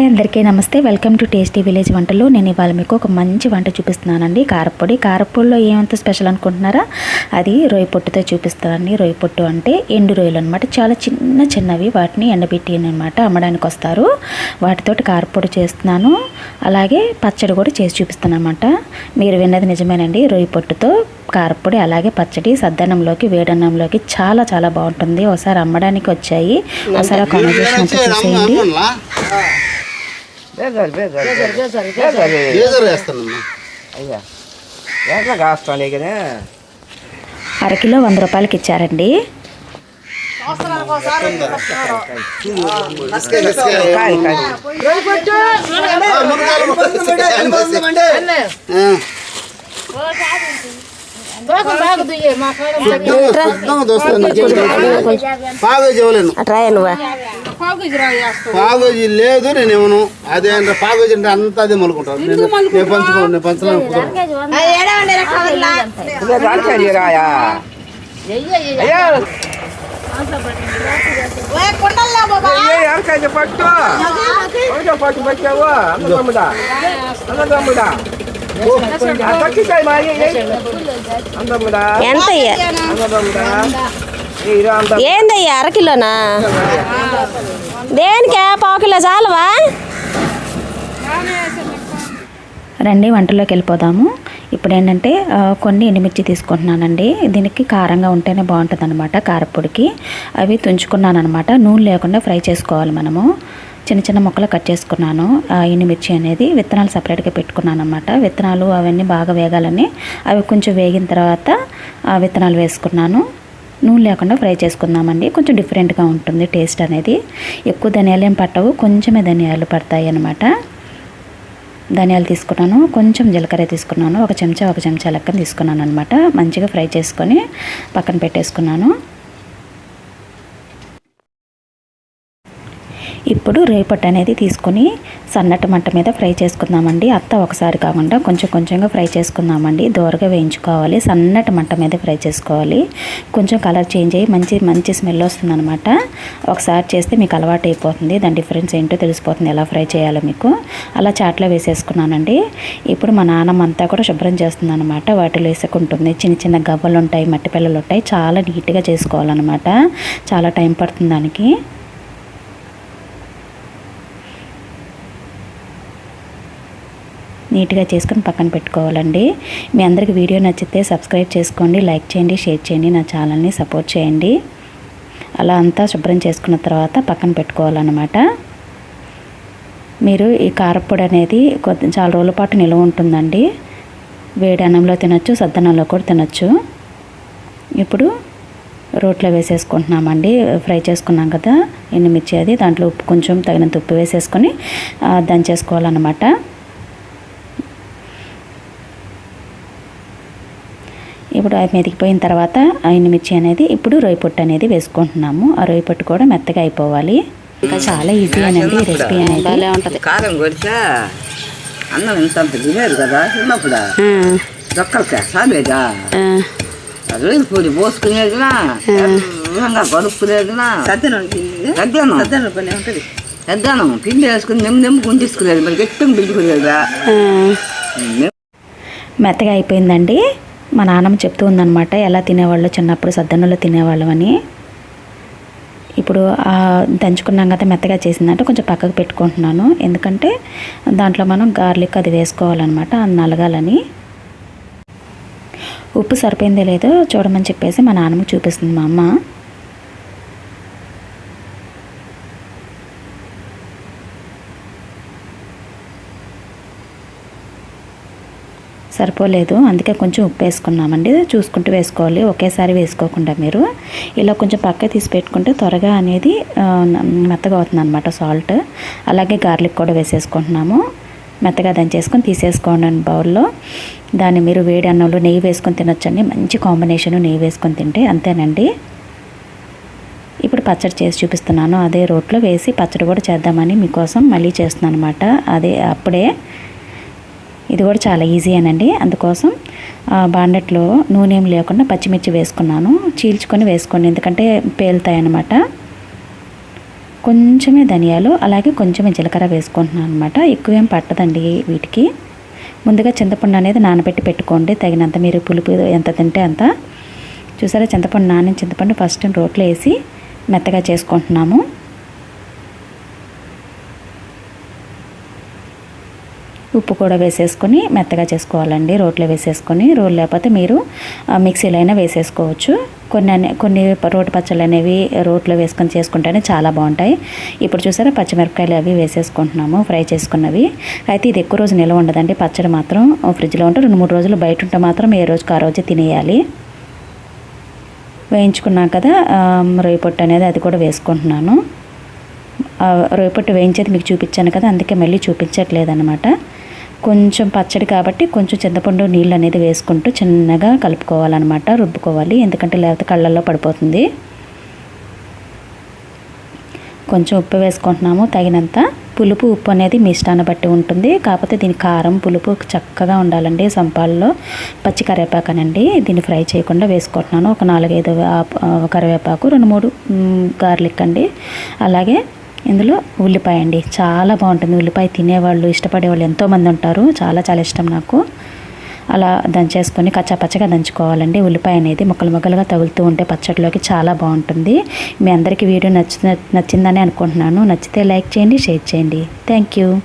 Hi అందరికీ నమస్తే. Welcome to tasty village వంటలు. నేను ఇవాళ మీకు ఒక మంచి వంట చూపిస్తున్నానండి. కారపొడి. కారపొడిలో ఏమంత స్పెషల్ అనుకుంటున్నారా? అది రొయ్య పొట్టుతో చూపిస్తానండి. రొయ్య పొట్టు అంటే ఎండు రొయ్యలు అనమాట చాలా చిన్న చిన్నవి. వాటిని ఎండబెట్టి అనమాట అమ్మడానికి వస్తారు. వాటితోటి కారపొడి చేస్తున్నాను. అలాగే పచ్చడి కూడా చేసి చూపిస్తాను అనమాట మీరు విన్నది నిజమేనండి. రొయ్య పొట్టుతో కారపొడి అలాగే పచ్చడి సద్దన్నంలోకి వేడన్నంలోకి చాలా చాలా బాగుంటుంది. ఒకసారి అమ్మడానికి వచ్చాయి. ఒకసారి కాన్వర్జేషన్ అంతా చూసేయండి. బేజారు బేజారు వేస్తానమ్మా అయ్యా ఎట్లా కాస్తాను అరకిలో వంద రూపాయలకి ఇచ్చారండి కాయ కాయ పాగోజీ ఇవ్వలేను పాగోజీ లేదు నేను ఇవ్వను అదే అంటే పాగోజీ అంటే అంతా అదే మలుకుంటాను నేను నేను పంచుకోను నేను పంచలేను ఇదే దానికాయ రాయా అయ్యా అయ్యే ఎవరికాయ పట్టు ఎవరికాయ పట్టు పట్టావు అన్నదమ్ముడా అన్నదమ్ముడా పట్టికాయ మా అందమ్ముడా ఎంత అయ్యా అన్నదమ్ముడా మీరు అంత ఏందయ్యా అరకిలోనా? దేనికే? పావు కిలో చాలవా? రండి వంటలోకి వెళ్ళిపోదాము. ఇప్పుడు ఏంటంటే కొన్ని ఎండుమిర్చి తీసుకుంటున్నానండి. దీనికి కారంగా ఉంటేనే బాగుంటుంది అనమాట కారపొడికి. అవి తుంచుకున్నానమాట నూనె లేకుండా ఫ్రై చేసుకోవాలి మనము. చిన్న చిన్న ముక్కలు కట్ చేసుకున్నాను. ఆ ఎండుమిర్చి అనేది విత్తనాలు సపరేట్గా పెట్టుకున్నాను అనమాట విత్తనాలు అవన్నీ బాగా వేగాలని అవి కొంచెం వేగిన తర్వాత విత్తనాలు వేసుకున్నాను. నూనె లేకుండా ఫ్రై చేసుకుందామండి. కొంచెం డిఫరెంట్గా ఉంటుంది టేస్ట్ అనేది. ఎక్కువ ధనియాలు ఏం పట్టవు కొంచెమే ధనియాలు పడతాయి అన్నమాట. ధనియాలు తీసుకున్నాను కొంచెం జీలకర్ర తీసుకున్నాను ఒక చెంచా ఒక చెంచా లెక్కన తీసుకున్నాను అనమాట మంచిగా ఫ్రై చేసుకొని పక్కన పెట్టేసుకున్నాను. ఇప్పుడు రేపటి అనేది తీసుకొని సన్నటి మంట మీద ఫ్రై చేసుకుందామండి. అత్త ఒకసారి కాకుండా కొంచెం కొంచెంగా ఫ్రై చేసుకుందామండి. దోరగా వేయించుకోవాలి. సన్నటి మంట మీద ఫ్రై చేసుకోవాలి. కొంచెం కలర్ చేంజ్ అయ్యి మంచి మంచి స్మెల్ వస్తుందనమాట ఒకసారి చేస్తే మీకు అలవాటు అయిపోతుంది. దాని డిఫరెన్స్ ఏంటో తెలిసిపోతుంది. ఎలా ఫ్రై చేయాలో మీకు. అలా చాట్లో వేసేసుకున్నానండి. ఇప్పుడు మా నాన్నమ్మ అంతా కూడా శుభ్రం చేస్తుంది అనమాట వాటిలో వేసుకుంటుంది చిన్న చిన్న గవ్వలు ఉంటాయి మట్టి పిల్లలు ఉంటాయి చాలా నీట్గా చేసుకోవాలన్నమాట. చాలా టైం పడుతుంది దానికి. నీట్గా చేసుకొని పక్కన పెట్టుకోవాలండి. మీ అందరికి వీడియో నచ్చితే సబ్స్క్రైబ్ చేసుకోండి లైక్ చేయండి షేర్ చేయండి నా ఛానల్ని సపోర్ట్ చేయండి. అలా అంతా శుభ్రం చేసుకున్న తర్వాత పక్కన పెట్టుకోవాలన్నమాట. మీరు ఈ కారపొడి అనేది కొద్ది చాలా రోజుల పాటు నిల్వ ఉంటుందండి. వేడి అన్నంలో తినొచ్చు సద్దనంలో కూడా తినొచ్చు. ఇప్పుడు రోట్లో వేసేసుకుంటున్నామండి. ఫ్రై చేసుకున్నాం కదా ఎండుమిర్చి అది దాంట్లో ఉప్పు కొంచెం తగినంత ఉప్పు వేసేసుకొని దంచేసుకోవాలన్నమాట. ఇప్పుడు అది మెదిగిపోయిన తర్వాత ఆ ఎండుమిర్చి అనేది ఇప్పుడు రొయ్య పొట్టు అనేది వేసుకుంటున్నాము. ఆ రొయ్య పొట్టు కూడా మెత్తగా అయిపోవాలి. ఇంకా చాలా ఈజీ అనండి ఈ రెసిపీ అనేది. కారం కొడితే అన్నం ఇంత తినేది కదా చిన్నప్పుడు? దొక్కలకా సాలేదా రొయ్యల పొడి పోసుకునేదినా? కడుక్కునేదినా? సద్దనం సద్దనం సద్దనం పిండి వేసుకుని నెమ్మ నెమ్మ గుంజేసుకునేది మరి గట్టిగా పిండుకునేదా మెత్తగా అయిపోయిందండి. మా నాన్నమ్మ చెప్తూ ఉందన్నమాట ఎలా తినేవాళ్ళు? చిన్నప్పుడు సద్దన్నులో తినేవాళ్ళం అని. ఇప్పుడు దంచుకున్నాక దంచుకున్నాం కదా మెత్తగా చేసిందంటే కొంచెం పక్కకు పెట్టుకుంటున్నాను. ఎందుకంటే దాంట్లో మనం గార్లిక్ అది వేసుకోవాలన్నమాట అది నలగాలని. ఉప్పు సరిపోయిందే లేదో చూడమని చెప్పేసి మా నాన్నమ్మకి చూపిస్తుంది మా అమ్మ. సరిపోలేదు. అందుకే కొంచెం ఉప్పు వేసుకున్నామండి. చూసుకుంటూ వేసుకోవాలి. ఒకేసారి వేసుకోకుండా మీరు. ఇలా కొంచెం పక్క తీసి పెట్టుకుంటే త్వరగా అనేది మెత్తగా అవుతుంది అనమాట సాల్ట్. అలాగే గార్లిక్ కూడా వేసేసుకుంటున్నాము. మెత్తగా దంచేసుకొని తీసేసుకోండి అండి బౌల్లో. దాన్ని మీరు వేడి అన్నంలో నెయ్యి వేసుకొని తినొచ్చండి. మంచి కాంబినేషన్ నెయ్యి వేసుకొని తింటే అంతేనండి. ఇప్పుడు పచ్చడి చేసి చూపిస్తున్నాను. అదే రోట్లో వేసి పచ్చడి కూడా చేద్దామని మీకోసం మళ్ళీ చేస్తున్నాను అనమాట అదే అప్పుడే ఇది కూడా చాలా ఈజీ అనండి. అందుకోసం ఆ, బాండెట్లో నూనె ఏం లేకుండా పచ్చిమిర్చి వేసుకున్నాను. చీల్చుకొని వేసుకోండి. ఎందుకంటే పేలుతాయన్నమాట. కొంచెమే ధనియాలు అలాగే కొంచెమే జీలకర్ర వేసుకుంటున్నాను అనమాట ఎక్కువేం పట్టదండి వీటికి. ముందుగా చింతపండు అనేది నానబెట్టి పెట్టుకోండి. తగినంత మీరు పులుపు ఎంత తింటే అంత. చూసారా చింతపండు నానిన చింతపండు ఫస్ట్ రోట్లో వేసి మెత్తగా చేసుకుంటున్నాము. ఉప్పు కూడా వేసేసుకొని మెత్తగా చేసుకోవాలండి. రోట్లో వేసేసుకొని రోలు లేకపోతే మీరు మిక్సీలో అయినా వేసేసుకోవచ్చు. కొన్ని అనే కొన్ని రోటి పచ్చళ్ళు అనేవి రోట్లో వేసుకొని చేసుకుంటేనే చాలా బాగుంటాయి. ఇప్పుడు చూసారా పచ్చిమిరపకాయలు అవి వేసేసుకుంటున్నాము ఫ్రై చేసుకున్నవి. అయితే ఇది ఎక్కువ రోజు నిల్వ ఉండదండి. పచ్చడి మాత్రం ఫ్రిడ్జ్లో ఉంటే రెండు మూడు రోజులు బయట ఉంటే మాత్రం ఏ రోజుకి ఆ రోజు తినేయాలి. వేయించుకున్నాం కదా రొయ్య పొట్టు అనేది అది కూడా వేసుకుంటున్నాను. రేపటి వేయించేది మీకు చూపించాను కదా అందుకే మళ్ళీ చూపించట్లేదు అనమాట కొంచెం పచ్చడి కాబట్టి కొంచెం చింతపండు నీళ్ళు అనేది వేసుకుంటూ చిన్నగా కలుపుకోవాలన్నమాట రుబ్బుకోవాలి ఎందుకంటే లేకపోతే కళ్ళల్లో పడిపోతుంది. కొంచెం ఉప్పు వేసుకుంటున్నాము తగినంత పులుపు ఉప్పు అనేది మీ ఇష్టాన్ని బట్టి ఉంటుంది. కాకపోతే దీని కారం పులుపు చక్కగా ఉండాలండి సంపాల్లో. పచ్చి కరివేపాకనండి దీన్ని ఫ్రై చేయకుండా వేసుకుంటున్నాను. ఒక నాలుగైదు కరివేపాకు రెండు మూడు గార్లిక్ అండి. అలాగే ఇందులో ఉల్లిపాయ అండి. చాలా బాగుంటుంది. ఉల్లిపాయ తినేవాళ్ళు ఇష్టపడేవాళ్ళు ఎంతోమంది ఉంటారు. చాలా చాలా ఇష్టం నాకు. అలా దంచేసుకొని కచ్చాపచ్చగా దంచుకోవాలండి. ఉల్లిపాయ అనేది ముక్కలు ముక్కలుగా తగులుతూ ఉంటే పచ్చడిలోకి చాలా బాగుంటుంది. మీ అందరికీ వీడియో నచ్చి నచ్చిందని అనుకుంటున్నాను. నచ్చితే లైక్ చేయండి షేర్ చేయండి. Thank you.